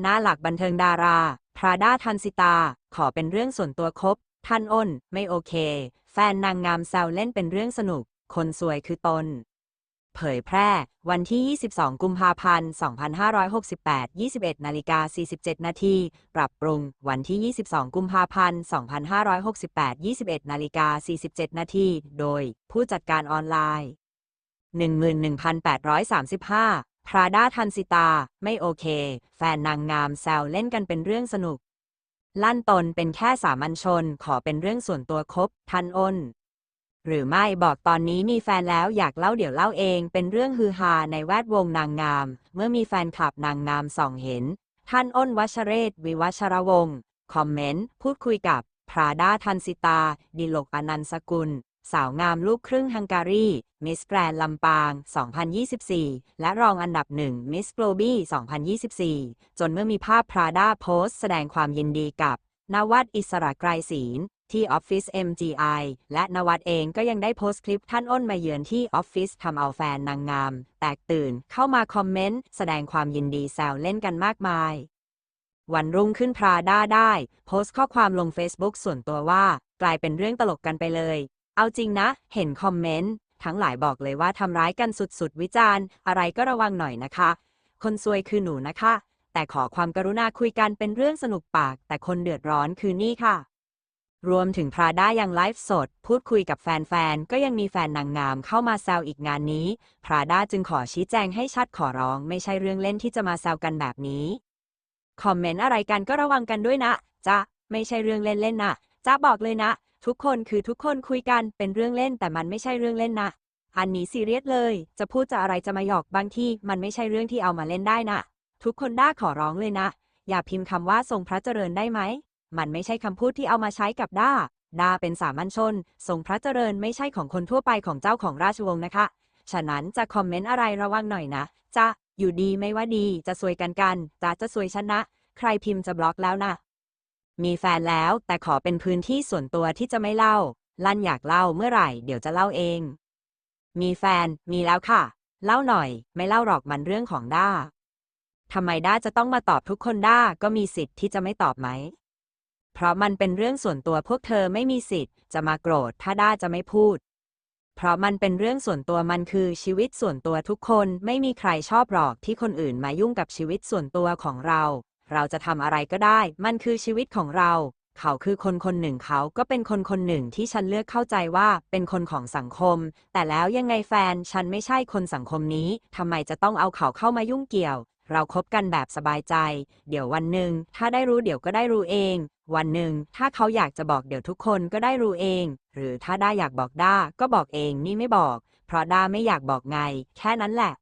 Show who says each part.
Speaker 1: หน้าหลักบันเทิงดารา พราดาทันสิตา ขอเป็นเรื่องส่วนตัวคบ ท่านอ้น ไม่โอเค แฟนนางงามแซวเล่นเป็นเรื่องสนุก คนสวยคือตน เผยแพร่ วันที่ 22 กุมภาพันธ์ 2568 21นาฬิกา47 นาที ปรับปรุง วันที่ 22 กุมภาพันธ์ 2568 21นาฬิกา47 นาที โดย ผู้จัดการออนไลน์ 11,835 พราดาทันสิตา ไม่โอเค แฟนนางงามแซวเล่นกันเป็นเรื่องสนุก ลั่นตนเป็นแค่สามัญชน ขอเป็นเรื่องส่วนตัวคบ ทันอ้น หรือไม่บอกตอนนี้มีแฟนแล้วอยากเล่าเดี๋ยวเล่าเอง เป็นเรื่องฮือฮาในแวดวงนางงาม เมื่อมีแฟนคลับนางงามส่องเห็น ท่านอ้นวัชเรศ วิวัชรวงศ์คอมเมนต์ พูดคุยกับ พราดาทันสิตา ดิลกอนันสกุล สาวงามลูกครึ่งฮังการี มิสแกรนลำปาง 2024 และรองอันดับหนึ่งมิสโกลบี้ 2024 จนเมื่อมีภาพพราดาโพสต์แสดงความยินดีกับ นวัดอิสระไกรศีลที่ออฟฟิศ MGI และนวัดเองก็ยังได้โพสต์คลิปท่านอ้นมาเยือนที่ออฟฟิศทำเอาแฟนนางงาม แตกตื่นเข้ามาคอมเมนต์ แสดงความยินดีแซวเล่นกันมากมาย วันรุ่งขึ้นพราด้าได้ โพสต์ข้อความลง Facebook ส่วนตัวว่า กลายเป็นเรื่องตลกกันไปเลย เอาจริงนะ เห็นคอมเมนต์ ทั้งหลายบอกเลยว่าทำร้ายกันสุดๆ วิจารณ์ อะไรก็ระวังหน่อยนะคะ คนซวยคือหนูนะคะ แต่ขอความกรุณาคุยกันเป็นเรื่องสนุกปาก แต่คนเดือดร้อนคือนี่ค่ะ รวมถึงพราด้ายังไลฟ์สด พูดคุยกับแฟนๆ ก็ยังมีแฟนนางงามเข้ามาแซวอีกงานนี้ พราด้าจึงขอชี้แจงให้ชัดขอร้อง ไม่ใช่เรื่องเล่นที่จะมาแซวกันแบบนี้ คอมเมนต์อะไรกันก็ระวังกันด้วยนะจ๊ะไม่ใช่เรื่องเล่นๆนะจ๊ะบอกเลยนะ ทุกคนคือทุกคนคุยกันเป็นเรื่องเล่นแต่มันไม่ใช่เรื่องเล่นนะ อันนี้ซีเรียสเลย จะพูดจะอะไรจะมาหยอกบางที่มันไม่ใช่เรื่องที่เอามาเล่นได้นะ ทุกคนด้าขอร้องเลยนะ อย่าพิมพ์คำว่าทรงพระเจริญได้ไหม มันไม่ใช่คำพูดที่เอามาใช้กับด้า ด้าเป็นสามัญชน ทรงพระเจริญไม่ใช่ของคนทั่วไปของเจ้าของราชวงศ์นะคะ ฉะนั้นจะคอมเมนต์อะไรระวังหน่อยนะ จะอยู่ดีไม่ว่าดีจะซวยกันกันจะจะซวยชนะ ใครพิมพ์จะบล็อกแล้วนะ มีแฟนแล้วแต่ขอเป็นพื้นที่ส่วนตัวที่จะไม่เล่า ลั่นอยากเล่าเมื่อไหร่เดี๋ยวจะเล่าเอง มีแฟน มีแล้วค่ะ เล่าหน่อย ไม่เล่าหรอกมันเรื่องของด้าทำไมด้าจะต้องมาตอบทุกคนด้าก็มีสิทธิ์ที่จะไม่ตอบไหม เพราะมันเป็นเรื่องส่วนตัวพวกเธอไม่มีสิทธิ์จะมาโกรธถ้าด้าจะไม่พูด เพราะมันเป็นเรื่องส่วนตัวมันคือชีวิตส่วนตัวทุกคนไม่มีใครชอบหรอกที่คนอื่นมายุ่งกับชีวิตส่วนตัวของเรา เราจะทำอะไรก็ได้ มันคือชีวิตของเรา เขาคือคนคนหนึ่งเขาก็เป็นคนคนหนึ่งที่ฉันเลือกเข้าใจว่าเป็นคนของสังคม แต่แล้วยังไงแฟนฉันไม่ใช่คนสังคมนี้ทำไมจะต้องเอาเขาเข้ามายุ่งเกี่ยว เราคบกันแบบสบายใจ เดี๋ยววันหนึ่งถ้าได้รู้เดี๋ยวก็ได้รู้เอง วันหนึ่งถ้าเขาอยากจะบอกเดี๋ยวทุกคนก็ได้รู้เอง หรือถ้าได้อยากบอกด้าก็บอกเองนี่ไม่บอก เพราะด้าไม่อยากบอกไง แค่นั้นแหละ